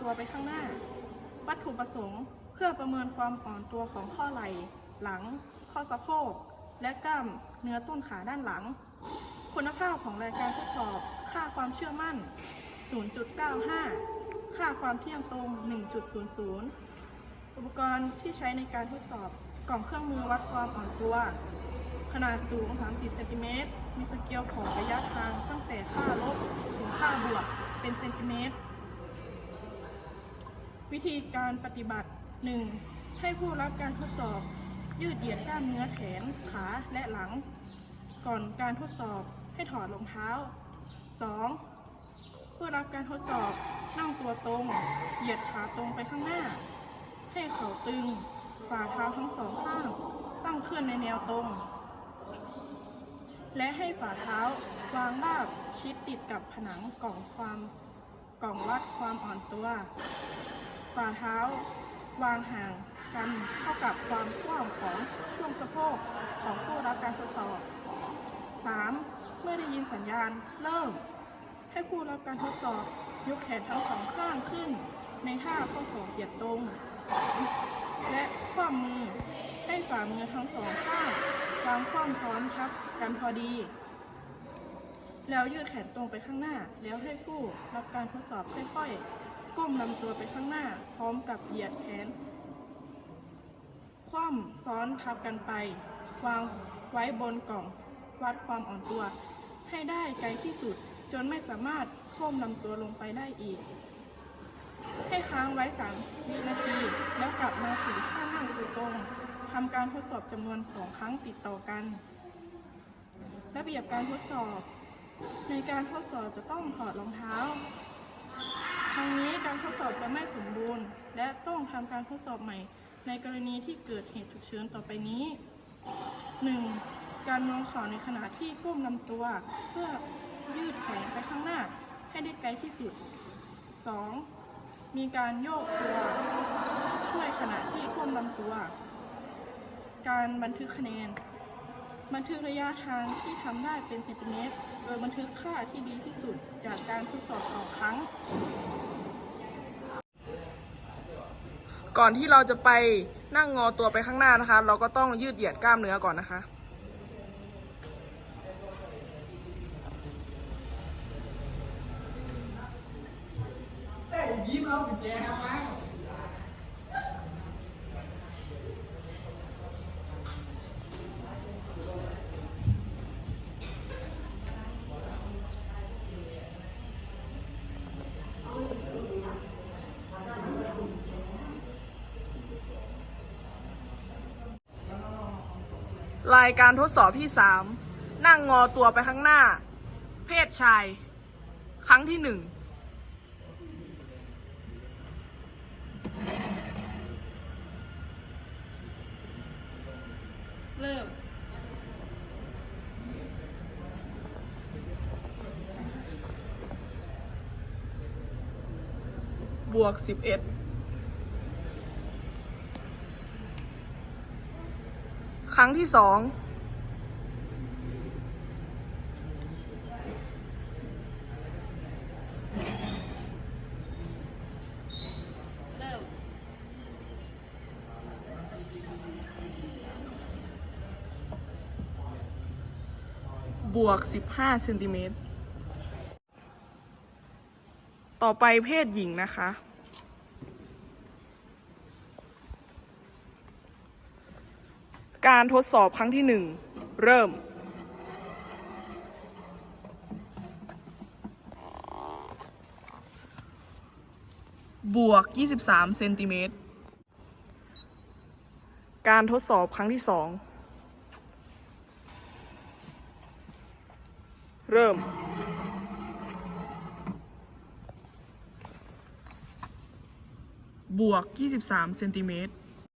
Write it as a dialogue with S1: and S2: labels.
S1: ตัวไปข้างหน้า วัตถุประสงค์เพื่อประเมินความอ่อนตัวของข้อไหล่ หลัง ข้อสะโพก และกล้ามเนื้อต้นขาด้านหลัง คุณภาพของรายการทดสอบ ค่าความเชื่อมั่น 0.95 ค่าความเที่ยงตรง 1.00 อุปกรณ์ที่ใช้ในการทดสอบ กล่องเครื่องมือวัดความอ่อนตัว ขนาดสูง 30 เซนติเมตร มีสเกลของระยะทางตั้งแต่ค่าลบ ถึงค่าบวก เป็นเซนติเมตร วิธีการปฏิบัติ 1. ให้ผู้รับการทดสอบ ยืดเหยียดกล้ามเนื้อแขน ขาและหลัง ก่อนการทดสอบให้ถอดรองเท้า 2. ผู้รับการทดสอบนั่งตัวตรง เหยียดขาตรงไปข้างหน้า ให้เข่าตึง ฝ่าเท้าทั้งสองข้าง ตั้งขึ้นในแนวตรง และให้ฝ่าเท้าวางราบชิดติดกับผนังกล่องความกล่องวัดความอ่อนตัว ฝ่าเท้า วางห่างกันเท่ากับความกว้างของช่วงสะโพกของผู้รับการทดสอบ 3. เมื่อได้ยินสัญญาณเริ่ม ให้ผู้รับการทดสอบยกแขนทั้งสองข้างขึ้น ในท่าข้อศอกเหยียดตรง และคว่ำมือให้ฝ่ามือทั้งสองข้างวางคว่ำซ้อนทับกันพอดี แล้วยืดแขนตรงไปข้างหน้า แล้วให้ผู้รับการทดสอบค่อยๆ ก้มลำตัวไปข้างหน้า พร้อมกับเหยียดแขน คว่ำซ้อนทับกันไป วางไว้บนกล่อง วัดความอ่อนตัว ให้ได้ไกลที่สุด จนไม่สามารถก้มลำตัวลงไปได้อีก ให้ค้างไว้ 3 วินาที แล้วกลับมาสู่ท่านั่งตัวตรงทำการทดสอบจำนวน 2 ครั้งติดต่อกัน ระเบียบการทดสอบ ในการทดสอบจะต้องถอดรองเท้า ทั้งนี้การทดสอบจะไม่สมบูรณ์ และต้องทำการทดสอบใหม่ ในกรณีที่เกิดเหตุฉุกเฉินต่อไปนี้ 1. การมองเข่าในขณะที่ก้มลำตัว เพื่อยืดแขนไปข้างหน้าให้ได้ไกลที่สุด 2. มีการโยกตัว ช่วยขณะที่ก้มลำตัว การบันทึกคะแนน บันทึกระยะทางที่ทำได้เป็นเซนติเมตร โดยบันทึกค่าที่ดีที่สุดจากการทดสอบสองครั้ง
S2: ก่อนที่เราจะไปนั่งงอตัวไปข้างหน้านะคะ เราก็ต้องยืดเหยียดกล้ามเนื้อก่อนนะคะ
S3: เอ้ยิ้มเอากุญแจครับมา
S2: รายการทดสอบที่3นั่งงอตัวไปข้างหน้า เพศชาย ครั้งที่1
S1: เริ่ม
S2: บวก11 ครั้งที่2
S1: เริ่ม
S2: บวก 15เซนติเมตร ต่อไปเพศหญิงนะคะ การทดสอบครั้งที่หนึ่งเริ่ม บวก 23เซนติเมตร การทดสอบครั้งที่สองเริ่ม บวก 23เซนติเมตร